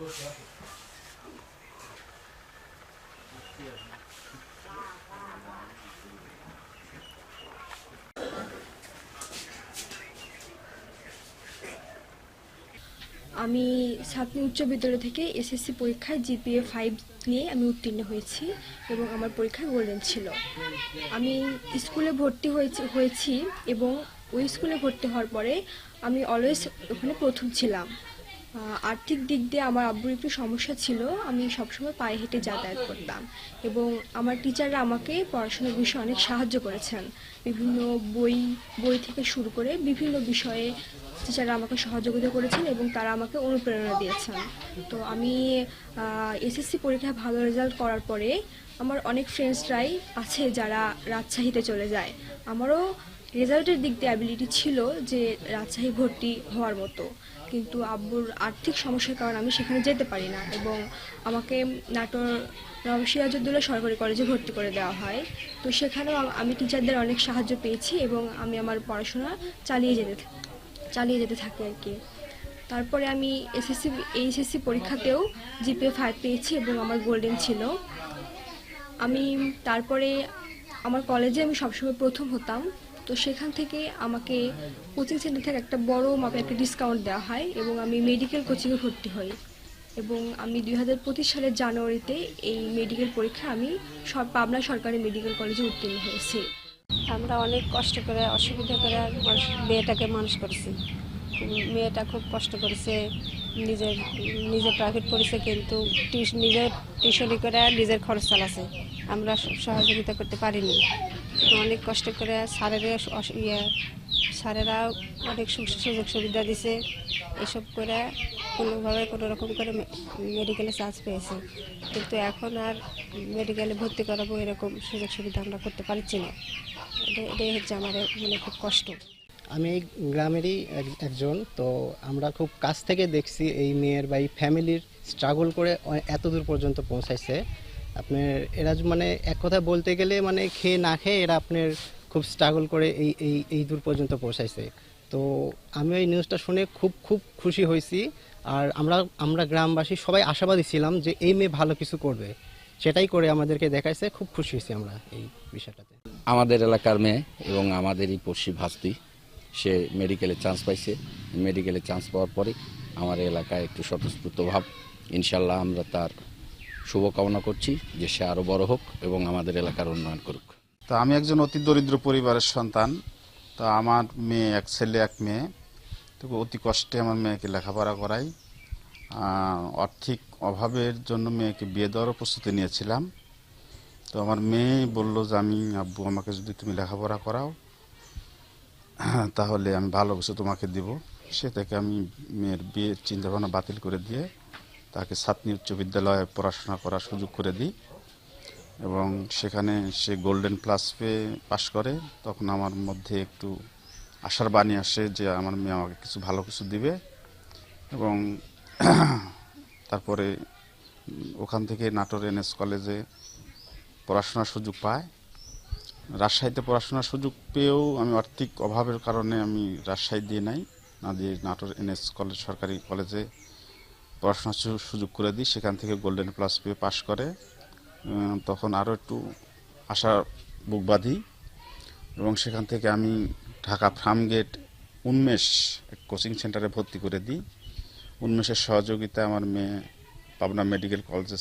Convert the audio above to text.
আমি ছাত্রী উচ্চ বিদ্যালয় থেকে এসএসসি পরীক্ষায় জিপিএ ফাইভ নিয়ে আমি উত্তীর্ণ হয়েছি এবং আমার পরীক্ষায় গোল্ডেন ছিল। আমি স্কুলে ভর্তি হয়েছি হয়েছি এবং ওই স্কুলে ভর্তি হওয়ার পরে আমি অলওয়েজ ওখানে প্রথম ছিলাম। আর্থিক দিক দিয়ে আমার আব্বুর একটু সমস্যা ছিল, আমি সবসময় পায়ে হেঁটে যাতায়াত করতাম এবং আমার টিচাররা আমাকে পড়াশোনার বিষয়ে অনেক সাহায্য করেছেন। বিভিন্ন বই বই থেকে শুরু করে বিভিন্ন বিষয়ে টিচাররা আমাকে সহযোগিতা করেছেন এবং তারা আমাকে অনুপ্রেরণা দিয়েছেন। তো আমি এসএসসি পরীক্ষায় ভালো রেজাল্ট করার পরে আমার অনেক ফ্রেন্ডসরাই আছে যারা রাজশাহীতে চলে যায়। আমারও রেজাল্টের দিক দিয়ে অ্যাবিলিটি ছিল যে রাজশাহী ভর্তি হওয়ার মতো। কিন্তু আব্বুর আর্থিক সমস্যার কারণে আমি সেখানে যেতে পারি না এবং আমাকে নাটোর নবাব সিরাজউদ্দৌলা সরকারি কলেজে ভর্তি করে দেওয়া হয়। তো সেখানেও আমি টিচারদের অনেক সাহায্য পেয়েছি এবং আমি আমার পড়াশোনা চালিয়ে যেতে চালিয়ে যেতে থাকি আর কি। তারপরে আমি এসএসসি, এইচএসসি পরীক্ষাতেও জিপিএ ফাইভ পেয়েছি এবং আমার গোল্ডেন ছিল। আমি তারপরে আমার কলেজে আমি সবসময় প্রথম হতাম। তো সেখান থেকে আমাকে কোচিং সেন্টার থেকে একটা বড় মাপে একটা ডিসকাউন্ট দেওয়া হয় এবং আমি মেডিকেল কোচিংয়ে ভর্তি হই। এবং আমি দুই হাজার পঁচিশ সালের জানুয়ারিতে এই মেডিকেল পরীক্ষা আমি সব পাবনা সরকারি মেডিকেল কলেজে উত্তীর্ণ হয়েছি। আমরা অনেক কষ্ট করে, অসুবিধা করে মেয়েটাকে মানুষ করেছি। মেয়েটা খুব কষ্ট করেছে। নিজের নিজে প্রাইভেট পড়েছে কিন্তু টিউশন নিজে টিউশনি করে নিজের খরচ চালাছে। আমরা সহযোগিতা করতে পারিনি। অনেক কষ্ট করে স্যারের ইয়ে স্যারেরা অনেক সুযোগ সুবিধা দিছে। এসব করে কোনোভাবে কোনো রকম করে মেডিকেলে চার্জ পেয়েছে। কিন্তু এখন আর মেডিকেলে ভর্তি করাবো এরকম সুযোগ সুবিধা আমরা করতে পারছি না। এটা এটাই হচ্ছে আমার মানে খুব কষ্ট। আমি এই গ্রামেরই এক- একজন, তো আমরা খুব কাছ থেকে দেখছি এই মেয়ের বা এই ফ্যামিলির স্ট্রাগল করে এত দূর পর্যন্ত পৌঁছাইছে। আপনার এরা মানে এক কথা বলতে গেলে মানে খেয়ে না খেয়ে এরা আপনার খুব স্ট্রাগল করে এই এই এই দূর পর্যন্ত পৌঁছাইছে। তো আমি এই নিউজটা শুনে খুব খুব খুশি হয়েছি। আর আমরা আমরা গ্রামবাসী সবাই আশাবাদী ছিলাম যে এই মেয়ে ভালো কিছু করবে। সেটাই করে আমাদেরকে দেখাইছে। খুব খুশি হয়েছি আমরা এই বিষয়টাতে। আমাদের এলাকার মেয়ে এবং আমাদেরই পড়শি ভাস্তি, সে মেডিকেলে চান্স পাইছে। মেডিকেলে চান্স পাওয়ার পরে আমার এলাকায় একটু স্বতঃস্ফূর্ত ভাব। ইনশাল্লাহ আমরা তার শুভকামনা করছি যে সে আরও বড় হোক এবং আমাদের এলাকার উন্নয়ন করুক। তো আমি একজন অতি দরিদ্র পরিবারের সন্তান। তো আমার মেয়ে, এক ছেলে, এক মেয়ে। তো অতি কষ্টে আমার মেয়েকে লেখাপড়া করাই। আর্থিক অভাবের জন্য মেয়েকে বিয়ে দেওয়ারও প্রস্তুতি নিয়েছিলাম। তো আমার মেয়ে বলল যে, আমি, আব্বু, আমাকে যদি তুমি লেখাপড়া করাও, তাহলে আমি ভালো কিছু তোমাকে দিব। সে থেকে আমি মেয়ের বিয়ের চিন্তাভাবনা বাতিল করে দিয়ে তাকে সাতনি উচ্চ বিদ্যালয়ে পড়াশোনা করার সুযোগ করে দিই। এবং সেখানে সে গোল্ডেন প্লাস পেয়ে পাশ করে। তখন আমার মধ্যে একটু আশার বাণী আসে যে আমার মেয়ে আমাকে কিছু ভালো কিছু দিবে। এবং তারপরে ওখান থেকে নাটোর এনএস কলেজে পড়াশোনার সুযোগ পায়। রাজশাহীতে পড়াশোনার সুযোগ পেয়েও আমি আর্থিক অভাবের কারণে আমি রাজশাহী দিয়ে নাই। না দিয়ে নাটোর এনএস কলেজ সরকারি কলেজে পড়াশোনার সুযোগ করে দিই, সেখান থেকে গোল্ডেন প্লাস পেয়ে পাশ করে তখন আরও একটু আশা বুক বাঁধি এবং সেখান থেকে আমি ঢাকা ফার্মগেট উন্মেষ কোচিং সেন্টারে ভর্তি করে দিই। উন্মেষের সহযোগিতা আমার মেয়ে পাবনা মেডিকেল কলেজে